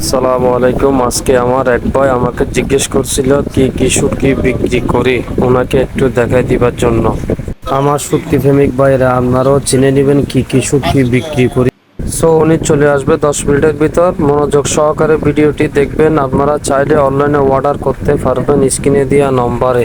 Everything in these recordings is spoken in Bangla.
আসসালামু আলাইকুম। আজকে আমার এক ভাই আমাকে জিজ্ঞেস করছিল, কি কি শুটকি বিক্রি করি? ওনাকে একটু দেখাই দিবার জন্য। আমার শুটকি প্রেমিক ভাইরা, আপনারাও চিনে নেবেন কি কি শুটকি বিক্রি করি। সো উনি চলে আসবে দশ মিনিটের ভিতর। মনোযোগ সহকারে ভিডিওটি দেখবেন। আপনারা চাইলে অনলাইনে অর্ডার করতে পারবেন স্ক্রিনে দেওয়া নম্বরে।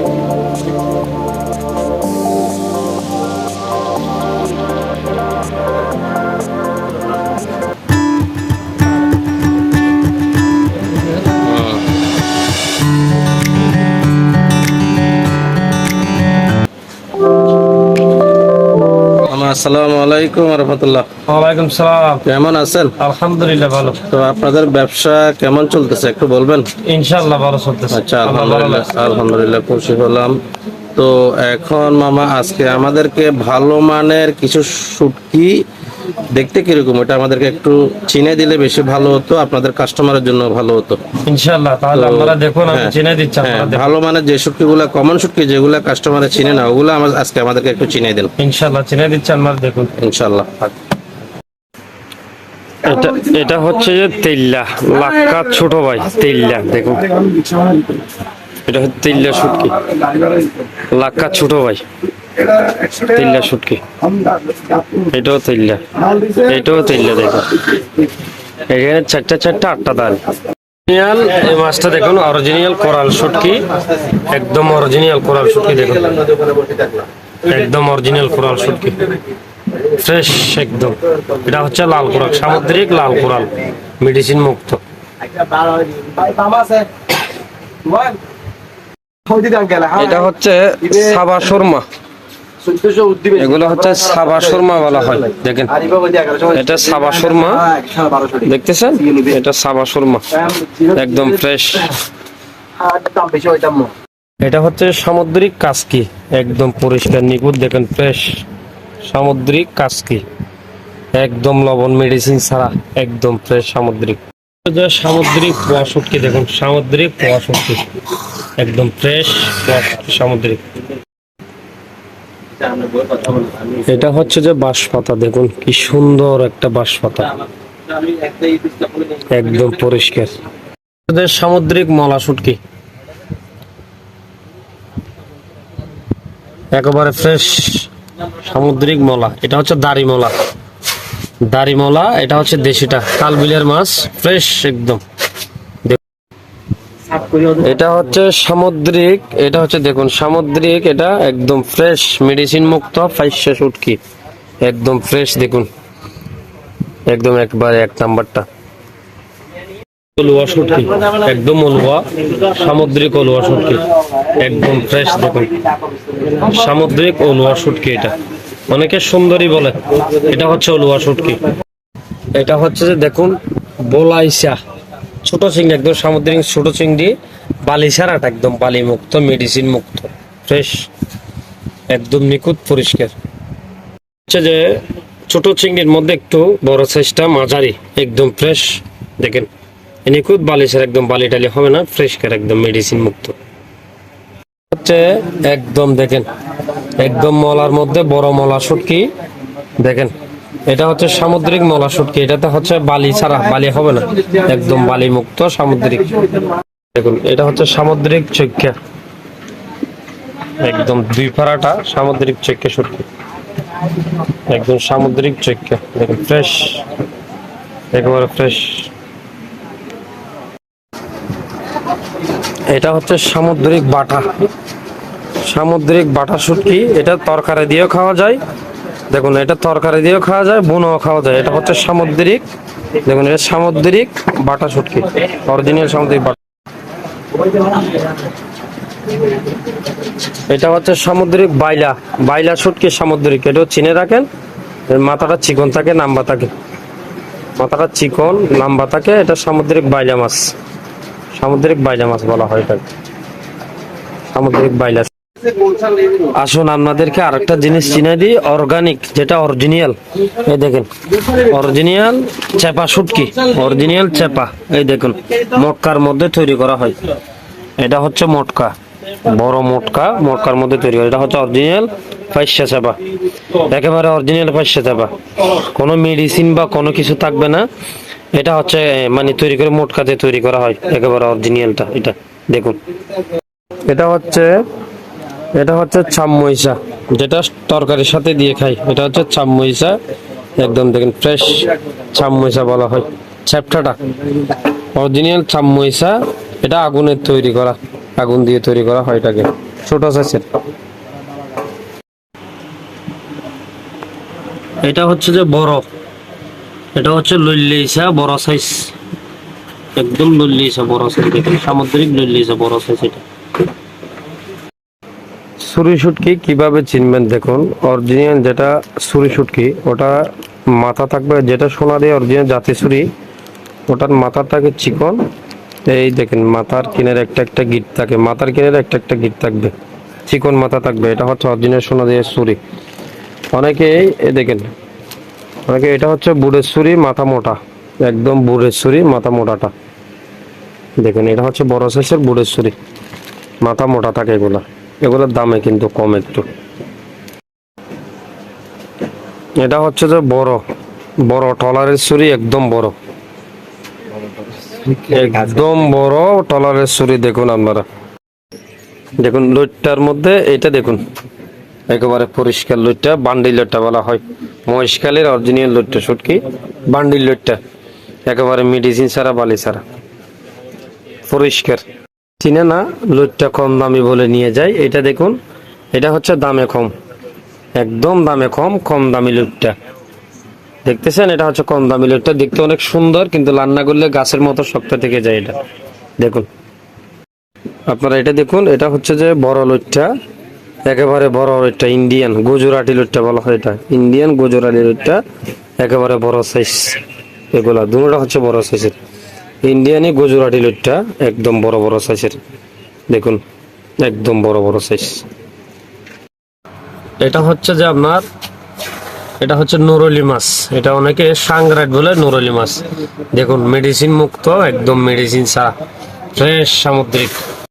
আসসালামু আলাইকুম রহমতুল্লাহ। ওয়ালাইকুম সালাম। কেমন আছেন? আলহামদুলিল্লাহ ভালো। তো আপনাদের ব্যবসা কেমন চলতেছে একটু বলবেন? ইনশাআল্লাহ ভালো চলতেছে। আচ্ছা আলহামদুলিল্লাহ আলহামদুলিল্লাহ খুশি হলাম। তো এখন মামা আজকে আমাদেরকে ভালো মানের কিছু শুটকি দেখতে কীরকম? এটা আমাদেরকে একটু চিনে দিলে বেশি ভালো হতো আপনাদের কাস্টমারের জন্য ভালো হতো। ইনশাআল্লাহ তাহলে আপনারা দেখুন আমি হ্যাঁ, চিনে দিচ্ছি হ্যাঁ, ভালো মানের যে শুটকিগুলো কমন শুটকি যেগুলো কাস্টমারে চিনে না ওগুলো আমার আজকে আমাদেরকে একটু চিনে দিন। ইনশাআল্লাহ চিনে দিচ্ছি আপনারা দেখুন। ইনশাআল্লাহ। এটা এটা হচ্ছে যে তেল্লা লাক্কা ছোট ভাই তেল্লা দেখুন। এটা হচ্ছে তেল্লা শুটকি লাক্কা ছোট ভাই। তেল্লা শুটকি। এটাও তেল্লা এটাও তেল্লা দেখুন এখানে চারটা চারটা আটটা দাল অরিজিনাল এই মাছটা দেখুন অরিজিনাল কোরাল শুটকি। একদম অরিজিনাল কোরাল শুটকি দেখুন। একদম অরিজিনাল কোরাল শুটকি। ফ্রেশ একদম। এটা হচ্ছে লাল কোরাল সামুদ্রিক লাল কোরাল মেডিসিন মুক্ত। এটা হচ্ছে সাবা শর্মা। এগুলো হচ্ছে সাবা শর্মা বলা হয় দেখেন। এটা সাবা শর্মা। দেখতেছেন? এটা সাবা শর্মা। একদম ফ্রেশ এটা হচ্ছে সামুদ্রিক কাসকি একদম পরিষ্কার নিখুঁত দেখেন ফ্রেশ সামুদ্রিক কাসকি একদম লবণ মেডিসিন ছাড়া একদম ফ্রেশ সামুদ্রিক। সামুদ্রিক পোয়া শুটকি দেখুন সামুদ্রিক পোয়া শুটকি একদম ফ্রেশ পোয়া শুটকি সামুদ্রিক। এটা হচ্ছে যে বাঁশ পাতা দেখুন কি সুন্দর একটা বাঁশ পাতা একদম পরিষ্কার। সামুদ্রিক মলা শুটকি একেবারে ফ্রেশ সামুদ্রিক মলা। এটা হচ্ছে দাড়ি মলা। দাড়ি মলা এটা হচ্ছে দেশিটা। কালবিলের মাছ ফ্রেশ একদম। এটা হচ্ছে সামুদ্রিক, এটা হচ্ছে দেখুন, সামুদ্রিক, এটা একদম ফ্রেশ মেডিসিন মুক্ত, ফাইসা শুটকি। একদম ফ্রেশ দেখুন। একদম একবারে এক নাম্বারটা। একদম সামুদ্রিক অলুয়া একদম ফ্রেশ দেখুন। সামুদ্রিক অলুয়া এটা। অনেকে সুন্দরী বলে, এটা হচ্ছে শুটকি। এটা হচ্ছে যে দেখুন, বোলাইসা। ছোট চিংড়ি, একদম সামুদ্রিক ছোট চিংড়ি বালি ছাড়াটা একদম বালি মুক্ত মেডিসিন মুক্ত ফ্রেশ একদম নিখুঁত, পরিষ্কার। হচ্ছে যে ছোট চিংড়ির মধ্যে একটু বড় সাইজটা মাঝারি, একদম ফ্রেশ দেখেন। নিখুঁত বালি ছাড়া একদম বালি টালি হবে না ফ্রেশকার একদম মেডিসিন মুক্ত। হচ্ছে একদম, দেখেন, একদম মলার মধ্যে বড় মলা শুটকি, দেখেন। এটা হচ্ছে সামুদ্রিক মলা শুটকি এটাতে হচ্ছে বালি ছাড়া বালি হবে না, একদম বালি মুক্ত সামুদ্রিক। দেখুন, এটা হচ্ছে সামুদ্রিক চৈক্যা একদম দুই ফাড়াটা সামুদ্রিক চৈক্যা শুটকি। একদম সামুদ্রিক চৈক্যা দেখুন ফ্রেশ একেবারে ফ্রেশ এটা হচ্ছে সামুদ্রিক বাটা। সামুদ্রিক বাটা শুটকি, এটা তরকারি দিয়েও খাওয়া যায়। দেখুন, এটা তরকারি দিয়েও খাওয়া যায়, বুনও খাওয়া যায়। এটা হচ্ছে সামুদ্রিক, দেখুন, এটা সামুদ্রিক বাটা শুটকি, অরিজিনাল সামুদ্রিক বাটা। এটা হচ্ছে সামুদ্রিক বাইলা বাইলা শুটকি সামুদ্রিক। এটাও চিনে রাখেন মাথাটা চিকন থাকে নাম্বা থাকে। মাথাটা চিকন নাম্বা থাকে, এটা সামুদ্রিক বাইলা মাছ। সামুদ্রিক বাইলা মাছ বলা হয় এটাকে। সামুদ্রিক বাইলা আসুন, আপনাদেরকে আরেকটা জিনিস চিনে দিই অর্গানিক যেটা অরিজিনাল এই দেখেন অরিজিনাল চেপা শুটকি অরিজিনাল চেপা, এই দেখুন, মটকার মধ্যে তৈরি করা হয়। এটা হচ্ছে মটকা, বড় মটকা, মটকার মধ্যে তৈরি করা। এটা হচ্ছে অরিজিনাল পাইসা চেপা, একেবারে অরিজিনাল পাইসা চেপা। কোনো মেডিসিন বা কোনো কিছু থাকবে না। এটা হচ্ছে মানে তৈরি করে মোটকাতে তৈরি করা হয়, একেবারে অরিজিনালটা এটা, দেখুন। এটা হচ্ছে এটা হচ্ছে চামমইসা যেটা তরকারির সাথে দিয়ে খাই। এটা হচ্ছে চামমইসা একদম দেখেন ফ্রেশ চামমইসা বলা হয়। চ্যাপটাটা অরিজিনাল চামমইসা এটা আগুনের তৈরি করা, আগুন দিয়ে তৈরি করা হয় এটাকে, ছোট সাইজের এটা হচ্ছে যে বড়, এটা হচ্ছে লল্লিসা বড় সাইজ একদম লল্লিসা বড় সাইজ দেখেন সামুদ্রিক লল্লিসা বড় সাইজ এটা। সুরি শুটকি কীভাবে চিনবেন দেখুন অরিজিনাল যেটা সুরি শুটকি, ওটা মাথা থাকবে, যেটা সোনা দিয়ে অরিজিনাল জাতি সুরি, ওটার মাথা থাকে চিকন। এই দেখেন, মাথার কিনের একটা একটা গিট থাকে, মাথার কিনের একটা একটা গিট থাকবে, চিকন মাথা থাকবে, এটা হচ্ছে অরিজিনাল সোনা দিয়ে সুরি। অনেকে এ দেখেন, অনেকে এটা হচ্ছে বুড়ের ছুরি মাথা মোটা, একদম বুড়ের ছুরি মাথা মোটাটা। দেখেন, এটা হচ্ছে বড় সাইজের বুড়ের ছুরি মাথা মোটা থাকে এগুলা। এগুলোর দামে কিন্তু কম একটু। এটা হচ্ছে যে বড় বড় টলারের ছুরি, একদম বড়। একদম বড় টলারের ছুরি দেখুন আপনারা। দেখুন, লইটটার মধ্যে এটা দেখুন। একেবারে পরিষ্কার লইটটা, বান্ডিল লইটটা বলা হয়। মহেশখালীর অরিজিনাল লইটটা শুটকি বান্ডিল লইটটা। একেবারে মেডিসিন ছাড়া বালি ছাড়া। পরিষ্কার। চিনে না লইটটা কম দামি বলে নিয়ে যায় এটা দেখুন, এটা হচ্ছে দামে কম। একদম দামে কম কম দামি লইটটা দেখতেছেন, এটা হচ্ছে কম দামি লইটটা দেখতে অনেক সুন্দর, কিন্তু রান্না করলে গাছের মতো শক্ত থেকে যায় এটা। দেখুন। আপনারা এটা দেখুন, এটা হচ্ছে যে বড় লইটটা একেবারে বড় লইটটা ইন্ডিয়ান গুজরাটি লইটটা বলা হয় এটা। ইন্ডিয়ান গুজরাটি লইটটা একেবারে বড় সাইজ এগুলা দুটোটা হচ্ছে বড় সাইজের ইন্ডিয়ানি গুজরাটি লইটটা একদম বড় বড় সাইজের দেখুন, একদম বড় বড় সাইজ এটা হচ্ছে যে আপনার, এটা হচ্ছে নুরলি মাছ। এটা অনেকে সাংরাট বলে নুরলি মাছ। দেখুন মেডিসিন মুক্ত, একদম মেডিসিন ছাড়া। ফ্রেশ সামুদ্রিক।